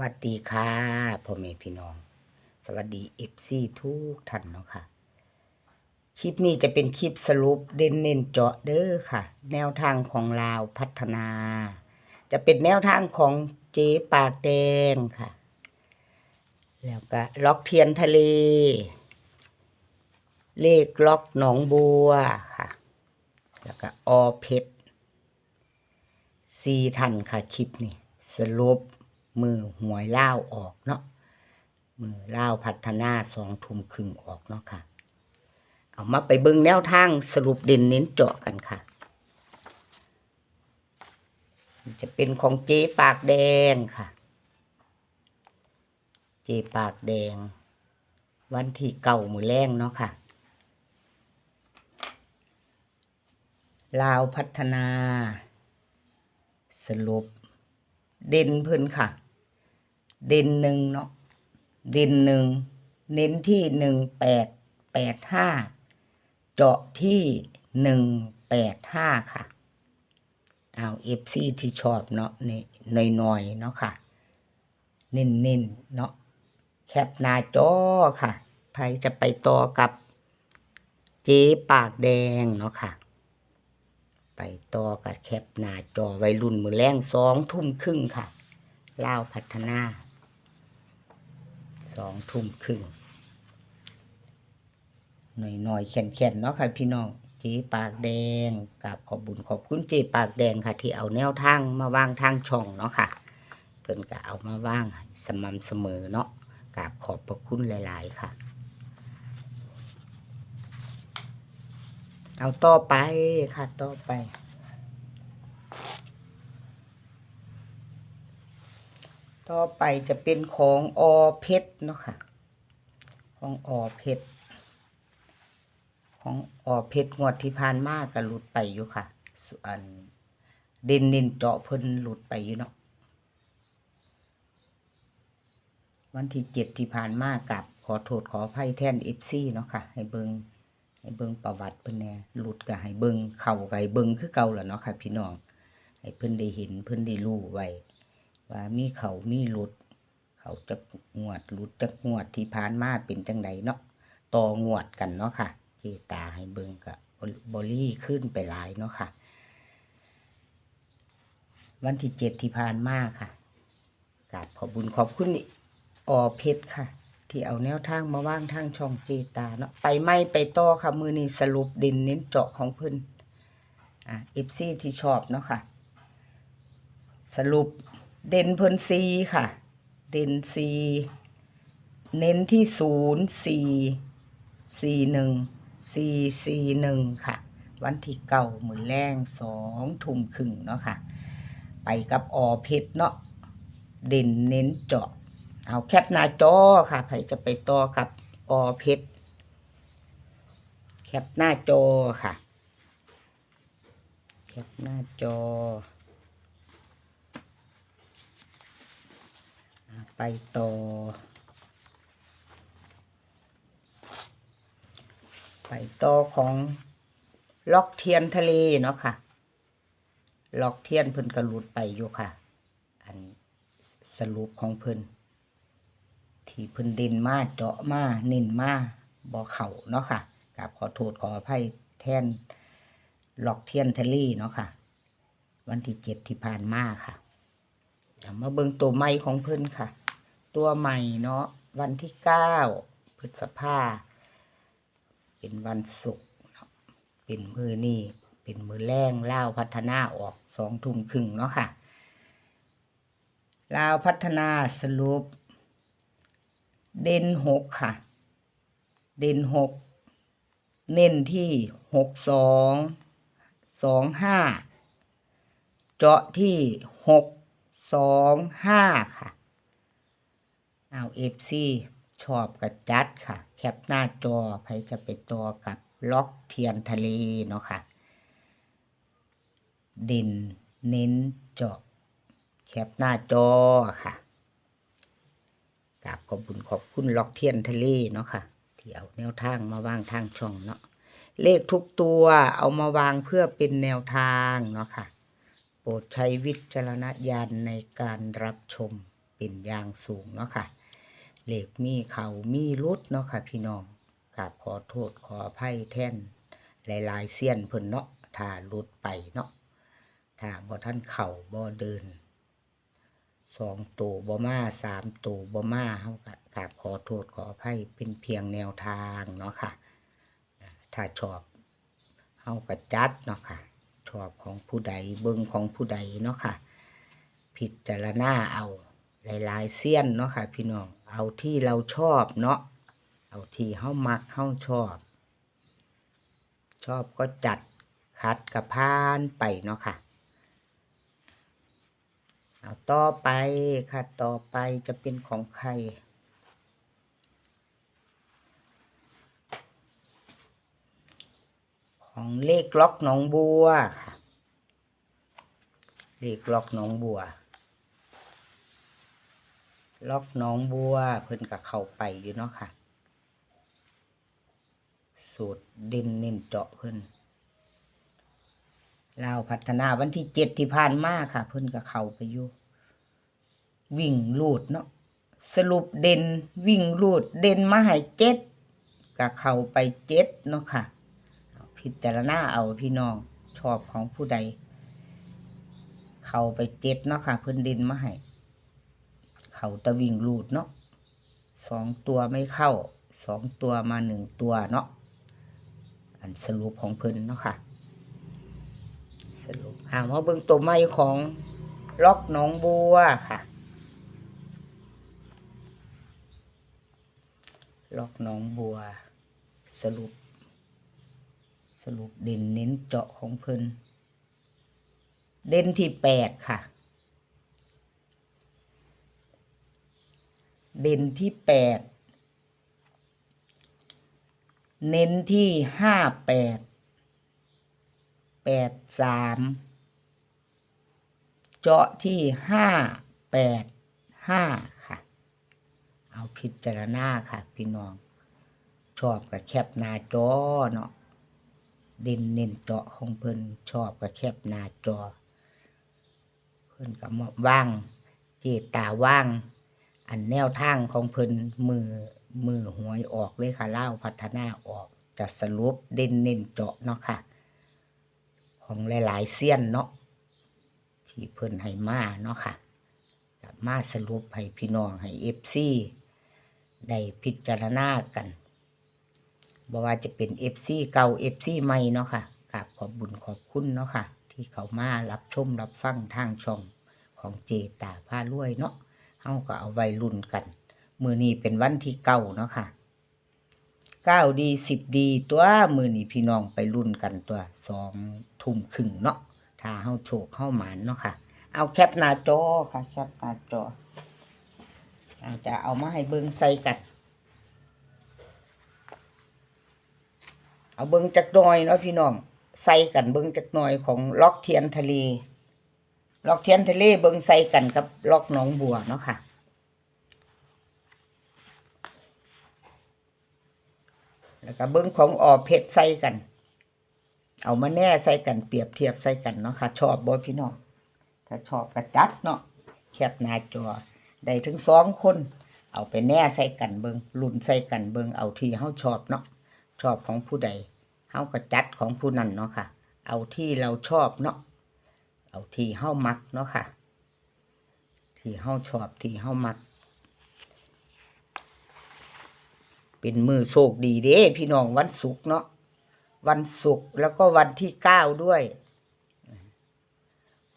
วัสดีค่ะพ่อแม่พี่น้อง สวัสดีเอฟซีทุกท่านเนาะค่ะ คลิปนี้จะเป็นคลิปสรุปเด่นเน้นเจาะเด้อค่ะ แนวทางของลาวพัฒนา จะเป็นแนวทางของเจ๊ปากแดงค่ะ แล้วก็ล็อกเทียนทะเล เลขล็อกหนองบัวค่ะ แล้วก็อเพชรซีทันค่ะคลิปนี้สรุป มือหวยเล่าออกเนาะมือเล่าพัฒนาสองทุ่มครึ่งออกเนาะค่ะ เอามาไปเบิ่งแนวทางสรุปเด่นเน้นเจาะกันค่ะ จะเป็นของเจ๊ปากแดงค่ะ เจ๊ปากแดง วันที่เก่ามือแรงเนาะค่ะลาวพัฒนา สรุป เด่นเพิ่นค่ะ เด่นหนึ่งเนาะเด่นหนึ่งเน้นที่หนึ่งแปดแปดห้าเจาะที่หนึ่งแปดห้าค่ะ เอาเอฟซีที่ชอบเนาะนี่หน่อยๆเนาะค่ะ เน้นๆเนาะแคปหน้าจอค่ะใครจะไปต่อกับเจ๊ปากแดงเนาะค่ะ ไปต่อกับแคปหน้าจอวัยรุ่นมือแรงสองทุ่มครึ่งค่ะเล่าพัฒนา สองทุ่มครึ่งหน่อยหน่อยๆแข็นๆเนาะค่ะพี่น้องเจ๊ปากแดงกับขอบบุญขอบคุณเจ๊ปากแดงค่ะ ที่เอาแนวทางมาวางทางช่องเนาะค่ะ เพิ่นก็เอามาว่างสม่ำเสมอเนาะกราบขอบพระคุณหลาย ๆ ค่ะ เอาต่อไปค่ะต่อไป ต่อไปจะเป็นของอเพชรเนาะค่ะ ของอเพชรของอเพชรงวดที่ผ่านมาก็หลุดไปอยู่ค่ะส่วนเด่นเน้นเจาะเพิ่นหลุดไปอยู่เนาะวันที่เจ็ดที่ผ่านมากับขอโทษขออภัยแทนเอฟซีเนาะค่ะ ให้เบิงให้เบิงประวัติเพิ่นแน่หลุดก็ให้เบิงเข่าก็ให้เบิงคือเก่าแหละเนาะค่ะ พี่น้องให้เพิ่นได้เห็นเพิ่นได้รู้ไว้ ว่ามีเขามีหลุด เขาจะงวดหลุดจะงวดที่ผ่านมาเป็นจังไดเนาะต่องวดกันเนาะค่ะเจตาให้เบิงกับบอลี่ขึ้นไปหลายเนาะค่ะ วันที่เจ็ดที่ผ่านมาค่ะกราบขอบบุญขอบคุณออเพชรค่ะ ที่เอาแนวทางมาว่างทางช่องเจตาเนาะไปไม่ไปต่อค่ะ มือนี้สรุปด่นเน้นเจาะของเพิ่นอ่าเอฟซีที่ชอบเนาะค่ะ สรุป เด่นเพิ่นซีค่ะ เด่นซีเน้นที่ศูนย์สี่สี่หนึ่งสี่สี่หนึ่งค่ะ วันที่เก่าหมือแรงสองทุ่มครึ่งเนาะค่ะ ไปกับออเพชรเนาะเด่นเน้นเจาะ เอาแคปหน้าจอค่ะใครจะไปต่อกับออเพชรแคปหน้าจอค่ะ แคปหน้าจออะ ไปต่อ ไปต่อของล็อกเทียนทะเลเนาะค่ะ ล็อกเทียนเพิ่นกระลุดไปอยู่ค่ะ อันสรุปของเพิ่นที่เพิ่นเด่นมาเจาะมาเน้นมาบ่เข่าเนาะค่ะกับขอโทษขออภัยแทนล็อกเทียนทะเลเนาะค่ะ วันที่เจ็ดที่ผ่านมาค่ะมาเบิ่งตัวใหม่ของเพิ่นค่ะ ตัวใหม่เนาะวันที่เก้าพฤษภาเป็นวันศุกร์เนาะเป็นมือนี่เป็นมือแรงเล่าพัฒนาออกสองทุ่มครึ่งเนาะค่ะลาวพัฒนาสรุป เด่นหกค่ะ เด่นหกเน้นที่หกสองสองห้าเจาะที่หกสองห้าค่ะ เอาเอฟซีชอบกับจัดค่ะ แคปหน้าจอใครจะไปต่อกับล็อกเทียนทะเลเนาะค่ะด่นเน้นเจาะแคปหน้าจอค่ะกราบขอบคุณขอบคุณล็อกเทียนทะเลเนาะค่ะที่เอาแนวทางมาวางทางช่องเนาะเลขทุกตัวเอามาวางเพื่อเป็นแนวทางเนาะค่ะ โปรดใช้วิจารณญาณในการรับชมเป็นอย่างสูงเนาะค่ะ เหล็กมีเขามีรุดเนาะค่ะพี่น้องกราบขอโทษขออภัยแท่นหลาย ๆเสี้ยนเพิ่นเนาะถ้ารุดไปเนาะถ้าบ่ท่านเข่าบ่เดินสองตัวบ่มาสามตัวบ่มาเฮาก็กราบขอโทษขออภัยเป็นเพียงแนวทางเนาะค่ะ ถ้าชอบเฮาก็จัดเนาะค่ะชอบของผู้ใดเบิ่งของผู้ใดเนาะค่ะพิจารณาเอาหลายๆเสี้ยนเนาะค่ะ พี่น้อง เอาที่เราชอบเนาะเอาที่เฮามักเฮาชอบ ชอบก็จัดคัดกับพานไปเนาะค่ะเอาต่อไปค่ะต่อไปจะเป็นของใคร ของเลขล็อกหนองบัวค่ะเลขล็อกหนองบัว ล็อกหนองบัวเพิ่นกับเขาไปอยู่เนาะค่ะ สูตรเด่นเน้นเจาะเพิ่นลาวพัฒนาวันที่เจ็ดที่ผ่านมาค่ะ เพิ่นกับเขาไปอยู่ วิ่งลูดเนาะสรุปเด่นวิ่งลูดเด่นมาให้เจ็ดกับเขาไปเจ็ดเนาะค่ะ พิจารณาเอาพี่น้องชอบของผู้ใด เขาไปเจ็ดเนาะค่ะ เพิ่นเด่นมาให้ เขาตะวิ่งรูดเนาะสองตัวไม่เข้าสองตัวมาหนึ่งตัวเนาะอันสรุปของเพิ่นเนาะค่ะ สรุปหาว่าเบิ่งตัวไม่ของล็อกหนองบัวค่ะ ล็อกหนองบัว สรุป สรุปเด่นเน้นเจาะของเพิ่นเด่นที่แปดค่ะ เด่นที่แปดเน้นที่ห้าแปดแปดสามเจาะที่ห้าแปดห้าค่ะ เอาพิจารณาค่ะ พี่น้อง ชอบกับแคปหน้าจอเนาะเด่นเน้นเจาะของเพิ่นชอบกับแคบหน้าจอ เพิ่นก็มาว่าง เจตาว่าง อันแนวทางของเพิ่นมือมือหวยออกเลยค่ะเล่าพัฒนาออกจะสรุปเด่นเน้นเจาะเนาะค่ะ ของหลาย ๆเสี้ยนเนาะที่เพิ่นให้มาเนาะค่ะก็มาสรุปให้พี่น้องให้เอฟซีได้พิจารณากันบ่ว่าจะเป็นเอฟซีเก่าเอฟซีใหม่เนาะค่ะกราบขอบบุญขอบคุณเนาะค่ะ ที่เขามารับชมรับฟังทางช่องของเจตาผ้ารวยเนาะ เฮาก็เอาไว้รุ่นกัน มือนี้เป็นวันที่เก้าเนาะค่ะเก้าดีสิบดีตัวมือนี้พี่น้องไปรุ่นกันตัวสองทุ่มครึ่งเนาะถ้าเฮาโชคเฮาหมานเนาะค่ะ เอาแคปหน้าจอค่ะแคปหน้าจออาจจะเอามาให้เบิ่งใส่กัน เอาเบิ่งจักหน่อยเนาะพี่น้องใส่กันเบิ่งจักหน่อยของล็อกเทียนทะเล ล็อกเทียนทะเลเบิงใส่กันกับล็อกหนองบัวเนาะค่ะ แล้วก็เบิงของออเพชรใส่กัน เอามาแน่ใส่กันเปรียบเทียบใส่กันเนาะค่ะ ชอบบ่พี่น้อง ถ้าชอบก็จัดเนาะแคปหน้าจอได้ถึงสองคน เอาไปแน่ใส่กันเบิงลุ่นใส่กันเบิงเอาที่เฮาชอบเนาะชอบของผู้ใดเฮาก็จัดของผู้นั้นเนาะค่ะ เอาที่เราชอบเนาะ เอาที่เฮามักเนาะค่ะ ที่เฮาชอบที่เฮามัก เป็นมือโชคดีเด้พี่น้องวันศุกร์เนาะวันศุกร์แล้วก็วันที่เก้าด้วย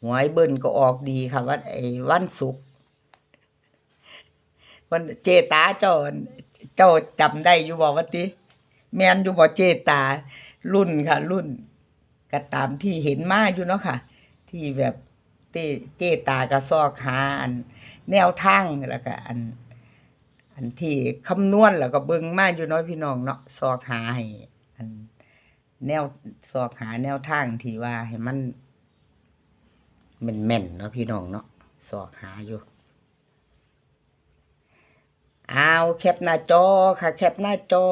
หวยเบิ้ลก็ออกดีค่ะวันไอ้วันศุกร์วันเจตาเจ้าเจ้าจำได้อยู่บอกว่าติแมนอยู่บอกเจตารุ่นค่ะ รุ่นก็ตามที่เห็นมาอยู่เนาะค่ะ ที่แบบเตเจตากระซอกหาอัน แนวทางแล้วก็อัน อันที่คำนวณแล้วก็เบิ่งมาอยู่น้อยพี่น้องเนาะซอกหาให้อัน แนวซอกหาแนวทางที่ว่าให้มันแม่นแม่นๆเนาะพี่น้องเนาะซอกหาอยู่เอาแคปหน้าจอค่ะ แคปหน้าจอ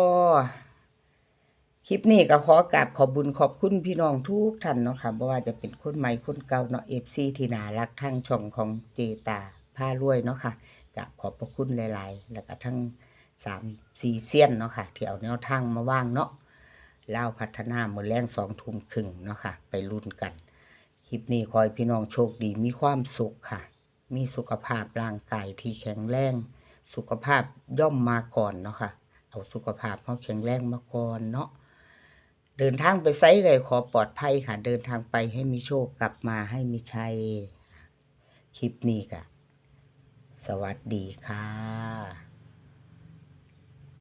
คลิปนี้ก็ขอกราบขอบบุญขอบคุณพี่น้องทุกท่านเนาะค่ะบ่ว่าจะเป็นคนใหม่คนเก่าเนาะเอฟซีที่น่ารักทางช่องของเจตาผ้ารวยเนาะค่ะกับขอบพระคุณหลาย ๆ แล้วก็ทั้งสามสี่เซียนเนาะค่ะที่เอาแนวทางมาว่างเนาะเล่าพัฒนามือแรงสองทุ่มครึ่งเนาะค่ะ ไปรุ่นกัน คลิปนี้ขอให้พี่น้องโชคดีมีความสุขค่ะ มีสุขภาพร่างกายที่แข็งแรง สุขภาพย่อมมาก่อนเนาะค่ะ เอาสุขภาพเขาแข็งแรงมาก่อนเนาะ เดินทางไปไซส์เลขอปลอดภัยค่ะ เดินทางไปให้มีโชคกลับมาให้มีชัย คลิปนี้ค่ะ สวัสดีค่ะ